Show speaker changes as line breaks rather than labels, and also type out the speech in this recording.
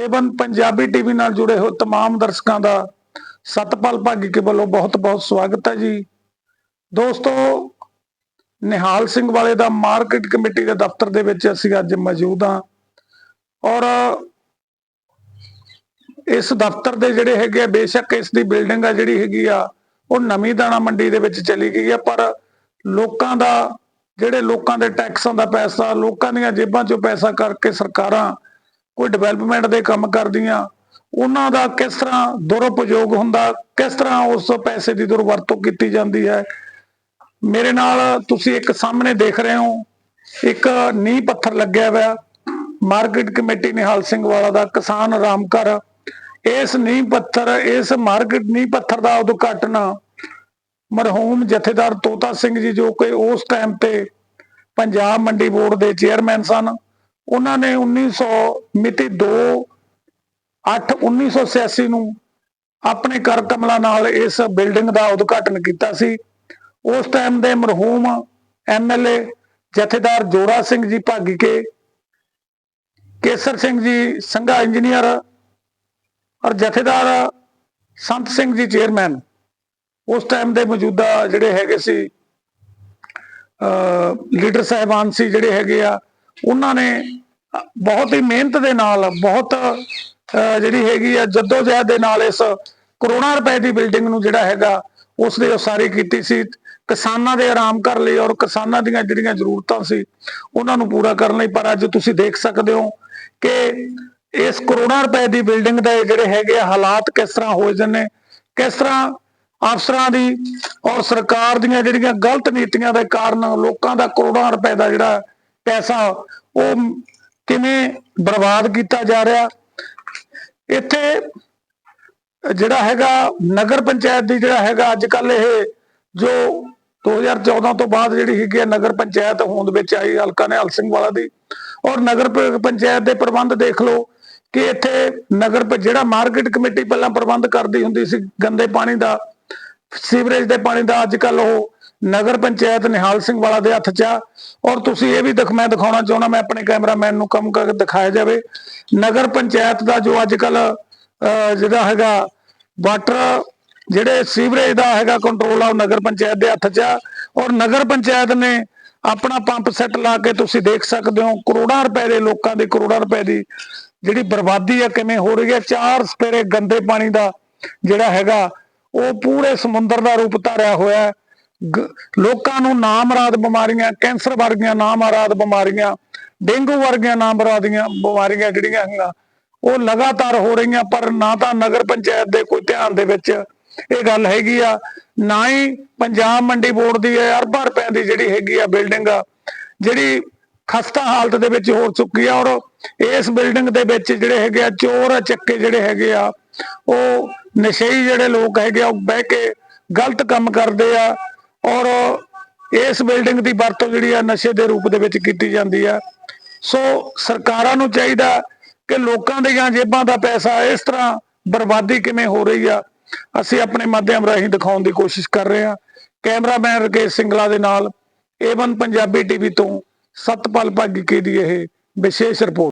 Avon Punjabi TV ਨਾਲ ਜੁੜੇ ਹੋਏ तमाम ਦਰਸ਼ਕਾਂ ਦਾ ਸਤਪਾਲ ਭਾਗੀ ਕੇ ਵੱਲੋਂ ਬਹੁਤ-ਬਹੁਤ ਸਵਾਗਤ ਹੈ ਜੀ ਦੋਸਤੋ ਨਿਹਾਲ ਸਿੰਘ ਵਾਲੇ ਦਾ ਮਾਰਕੀਟ ਕਮੇਟੀ ਦੇ ਦਫ਼ਤਰ ਦੇ ਵਿੱਚ ਅਸੀਂ ਅੱਜ ਮੌਜੂਦ ਹਾਂ ਔਰ ਇਸ ਦਫ਼ਤਰ ਦੇ ਜਿਹੜੇ ਹੈਗੇ ਆ ਬੇਸ਼ੱਕ ਇਸ ਦੀ ਬਿਲਡਿੰਗ ਆ ਜਿਹੜੀ ਹੈਗੀ ਆ ਉਹ ਨਵੀਂ ਦਾਣਾ ਮੰਡੀ ਦੇ ਵਿੱਚ ਚਲੀ ਗਈ ਆ ਪਰ ਲੋਕਾਂ ਦਾ ਜਿਹੜੇ ਲੋਕਾਂ ਦੇ ਟੈਕਸਾਂ ਦਾ ਪੈਸਾ ਲੋਕਾਂ ਦੀਆਂ ਜੇਬਾਂ 'ਚੋਂ ਪੈਸਾ ਕਰਕੇ ਸਰਕਾਰਾਂ ਕੋਈ ਡਿਵੈਲਪਮੈਂਟ ਦੇ ਕੰਮ ਕਰਦੀਆਂ। ਉਹਨਾਂ ਦਾ ਕਿਸ ਤਰ੍ਹਾਂ ਦੁਰਉਪਯੋਗ ਹੁੰਦਾ, ਕਿਸ ਤਰ੍ਹਾਂ ਉਸ ਪੈਸੇ ਦੀ ਦੁਰਵਰਤੋਂ ਕੀਤੀ ਜਾਂਦੀ ਹੈ। ਮੇਰੇ ਨਾਲ ਤੁਸੀਂ ਇੱਕ ਸਾਹਮਣੇ ਦੇਖ ਰਹੇ ਹੋ, ਇੱਕ ਨੀਂਹ ਪੱਥਰ ਲੱਗਿਆ ਹੋਇਆ। ਮਾਰਕੀਟ ਕਮੇਟੀ ਨਿਹਾਲ ਸਿੰਘ ਵਾਲਾ ਦਾ ਕਿਸਾਨ ਰਾਮਕਰ ਇਸ ਨੀਂਹ ਪੱਥਰ, ਇਸ ਮਾਰਕੀਟ ਨੀਂਹ ਪੱਥਰ ਦਾ ਉਦਘਾਟਨ ਮਰਹੂਮ ਜਥੇਦਾਰ ਤੋਤਾ ਸਿੰਘ ਜੀ ਜੋ ਕਿ ਉਸ ਟਾਈਮ ਤੇ ਪੰਜਾਬ ਮੰਡੀ ਬੋਰਡ ਦੇ ਚੇਅਰਮੈਨ ਸਨ। ਉਹਨਾਂ ਨੇ 1900 ਮਿਤੀ 2 8 1986 ਨੂੰ ਆਪਣੇ ਕਰ ਕਮਲਾ ਨਾਲ ਇਸ ਬਿਲਡਿੰਗ ਦਾ ਉਦਘਾਟਨ ਕੀਤਾ ਸੀ। ਉਸ ਟਾਈਮ ਦੇ ਮਰਹੂਮ ਐਮਐਲਏ ਜਥੇਦਾਰ ਜੋਰਾ ਸਿੰਘ ਜੀ ਭਾਗੀ ਕੇ, ਕੇਸਰ ਸਿੰਘ ਜੀ ਸੰਘਾ ਇੰਜੀਨੀਅਰ ਔਰ ਜਥੇਦਾਰ ਸੰਤ ਸਿੰਘ ਜੀ ਚੇਅਰਮੈਨ ਉਸ ਟਾਈਮ ਦੇ ਮੌਜੂਦਾ ਜਿਹੜੇ ਹੈਗੇ ਸੀ ਲੀਡਰ ਸਾਹਿਬਾਨ ਸੀ ਜਿਹੜੇ ਹੈਗੇ ਆ ਉਹਨਾਂ ਨੇ ਬਹੁਤ ਹੀ ਮਿਹਨਤ ਦੇ ਨਾਲ, ਬਹੁਤ ਜਿਹੜੀ ਹੈਗੀ ਆ ਜਦੋਜਹਿਦ ਦੇ ਨਾਲ ਇਸ ਕਰੋੜਾਂ ਰੁਪਏ ਦੀ ਬਿਲਡਿੰਗ ਨੂੰ ਜਿਹੜਾ ਹੈਗਾ ਉਸ ਦੇ ਉਸਾਰੀ ਕੀਤੀ ਸੀ। ਕਿਸਾਨਾਂ ਦੇ ਆਰਾਮ ਕਰ ਲਈ ਔਰ ਕਿਸਾਨਾਂ ਦੀਆਂ ਜਿਹੜੀਆਂ ਜ਼ਰੂਰਤਾਂ ਸੀ, ਉਹਨਾਂ ਨੂੰ ਪੂਰਾ ਕਰਨ ਲਈ। ਪਰ ਅੱਜ ਤੁਸੀਂ ਦੇਖ ਸਕਦੇ ਹੋ ਕਿ ਇਸ ਕਰੋੜਾਂ ਰੁਪਏ ਦੀ ਬਿਲਡਿੰਗ ਦੇ ਜਿਹੜੇ ਹੈਗੇ ਆ ਹਾਲਾਤ ਕਿਸ ਤਰ੍ਹਾਂ ਹੋਏ ਜਨੇ ਕਿਸ ਤਰ੍ਹਾਂ ਅਫਸਰਾਂ ਦੀ ਔਰ ਸਰਕਾਰ ਦੀਆਂ ਜਿਹੜੀਆਂ ਗਲਤ ਨੀਤੀਆਂ ਦੇ ਕਾਰਨ ਲੋਕਾਂ ਦਾ ਕਰੋੜਾਂ ਰੁਪਏ ਦਾ ਜਿਹੜਾ ਪੈਸਾ ਉਹ ਕਿਵੇਂ ਬਰਬਾਦ ਕੀਤਾ ਜਾ ਰਿਹਾ? ਇੱਥੇ ਜਿਹੜਾ ਹੈਗਾ ਨਗਰ ਪੰਚਾਇਤ ਦੀ ਜਿਹੜਾ ਹੈਗਾ ਅੱਜ ਕੱਲ ਇਹ ਜੋ 2014 ਤੋਂ ਬਾਅਦ ਜਿਹੜੀ ਹੈਗੀ ਹੈ ਨਗਰ ਪੰਚਾਇਤ ਹੋਂਦ ਵਿੱਚ ਆਈ ਹਲਕਾ ਨਿਹਾਲ ਸਿੰਘ ਵਾਲਾ ਦੀ, ਔਰ ਨਗਰ ਪੰਚਾਇਤ ਦੇ ਪ੍ਰਬੰਧ ਦੇਖ ਲਓ ਕਿ ਇੱਥੇ ਨਗਰ ਜਿਹੜਾ ਮਾਰਕੀਟ ਕਮੇਟੀ ਪਹਿਲਾਂ ਪ੍ਰਬੰਧ ਕਰਦੀ ਹੁੰਦੀ ਸੀ ਗੰਦੇ ਪਾਣੀ ਦਾ, ਸੀਵਰੇਜ ਦੇ ਪਾਣੀ ਦਾ ਅੱਜ ਕੱਲ ਉਹ ਨਗਰ ਪੰਚਾਇਤ ਨਿਹਾਲ ਸਿੰਘ ਵਾਲਾ ਦੇ ਹੱਥ 'ਚ ਆ। ਔਰ ਤੁਸੀਂ ਇਹ ਵੀ ਦਿਖ ਮੈਂ ਦਿਖਾਉਣਾ ਚਾਹੁੰਦਾ, ਮੈਂ ਆਪਣੇ ਕੈਮਰਾਮੈਨ ਨੂੰ ਕੰਮ ਕਰਕੇ ਦਿਖਾਇਆ ਜਾਵੇ। ਨਗਰ ਪੰਚਾਇਤ ਦਾ ਜੋ ਅੱਜ ਕੱਲ ਜਿਹੜਾ ਹੈਗਾ ਵਾਟਰ, ਜਿਹੜੇ ਸੀਵਰੇਜ ਦਾ ਹੈਗਾ ਕੰਟਰੋਲ ਆ, ਉਹ ਨਗਰ ਪੰਚਾਇਤ ਦੇ ਹੱਥ 'ਚ ਆ। ਔਰ ਨਗਰ ਪੰਚਾਇਤ ਨੇ ਆਪਣਾ ਪੰਪ ਸੈੱਟ ਲਾ ਕੇ ਤੁਸੀਂ ਦੇਖ ਸਕਦੇ ਹੋ, ਕਰੋੜਾਂ ਰੁਪਏ ਦੇ ਲੋਕਾਂ ਦੀ ਕਰੋੜਾਂ ਰੁਪਏ ਦੀ ਜਿਹੜੀ ਬਰਬਾਦੀ ਆ ਕਿਵੇਂ ਹੋ ਰਹੀ ਹੈ। ਚਾਰ ਸਪੇਰੇ ਗੰਦੇ ਪਾਣੀ ਦਾ ਜਿਹੜਾ ਹੈਗਾ, ਉਹ ਪੂਰੇ ਸਮੁੰਦਰ ਦਾ ਰੂਪ ਧਾਰਿਆ ਹੋਇਆ ਲੋਕਾਂ ਨੂੰ ਨਾਮਰਾਦ ਬਿਮਾਰੀਆਂ, ਕੈਂਸਰ ਵਰਗੀਆਂ ਨਾਮਰਾਦ ਬਿਮਾਰੀਆਂ, ਡੇਂਗੂ ਵਰਗੀਆਂ ਨਾਮਰਾਦੀਆਂ ਬਿਮਾਰੀਆਂ ਜਿਹੜੀਆਂ ਹੈਗੀਆਂ, ਉਹ ਲਗਾਤਾਰ ਹੋ ਰਹੀਆਂ, ਪਰ ਨਾ ਤਾਂ ਨਗਰ ਪੰਚਾਇਤ ਦੇ ਕੋਈ ਧਿਆਨ ਦੇ ਵਿੱਚ ਇਹ ਗੱਲ ਹੈਗੀ ਆ, ਨਾ ਹੀ ਪੰਜਾਬ ਮੰਡੀ ਬੋਰਡ ਦੀ ਇਹ ਅਰਬਾਂ ਰੁਪਏ ਦੀ ਜਿਹੜੀ ਹੈਗੀ ਆ ਬਿਲਡਿੰਗ ਆ, ਜਿਹੜੀ ਖਸਤਾ ਹਾਲਤ ਦੇ ਵਿੱਚ ਹੋ ਚੁੱਕੀ ਆ, ਔਰ ਇਸ ਬਿਲਡਿੰਗ ਦੇ ਵਿੱਚ ਜਿਹੜੇ ਹੈਗੇ ਆ ਚੋਰ ਚੱਕੇ ਜਿਹੜੇ ਹੈਗੇ ਆ, ਉਹ ਨਸ਼ਈ ਜਿਹੜੇ ਲੋਕ ਹੈਗੇ ਆ, ਉਹ ਬਹਿ ਕੇ ਗਲਤ ਕੰਮ ਕਰਦੇ ਆ ਔਰ ਇਸ ਬਿਲਡਿੰਗ ਦੀ ਵਰਤੋਂ ਜਿਹੜੀ ਆ ਨਸ਼ੇ ਦੇ ਰੂਪ ਦੇ ਵਿੱਚ ਕੀਤੀ ਜਾਂਦੀ ਆ। ਸੋ ਸਰਕਾਰਾਂ ਨੂੰ ਚਾਹੀਦਾ ਕਿ ਲੋਕਾਂ ਦੀਆਂ ਜੇਬਾਂ ਦਾ ਪੈਸਾ ਇਸ ਤਰ੍ਹਾਂ ਬਰਬਾਦੀ ਕਿਵੇਂ ਹੋ ਰਹੀ ਆ, ਅਸੀਂ ਆਪਣੇ ਮਾਧਿਅਮ ਰਾਹੀਂ ਦਿਖਾਉਣ ਦੀ ਕੋਸ਼ਿਸ਼ ਕਰ ਰਹੇ ਹਾਂ ਕੈਮਰਾਮੈਨ ਰਕੇਸ਼ ਸਿੰਗਲਾ ਦੇ ਨਾਲ ਏਵਨ ਪੰਜਾਬੀ ਟੀਵੀ ਤੋਂ ਸਤਪਾਲ ਭਾਗੀਕੇ ਦੀ ਇਹ ਵਿਸ਼ੇਸ਼ ਰਿਪੋਰਟ।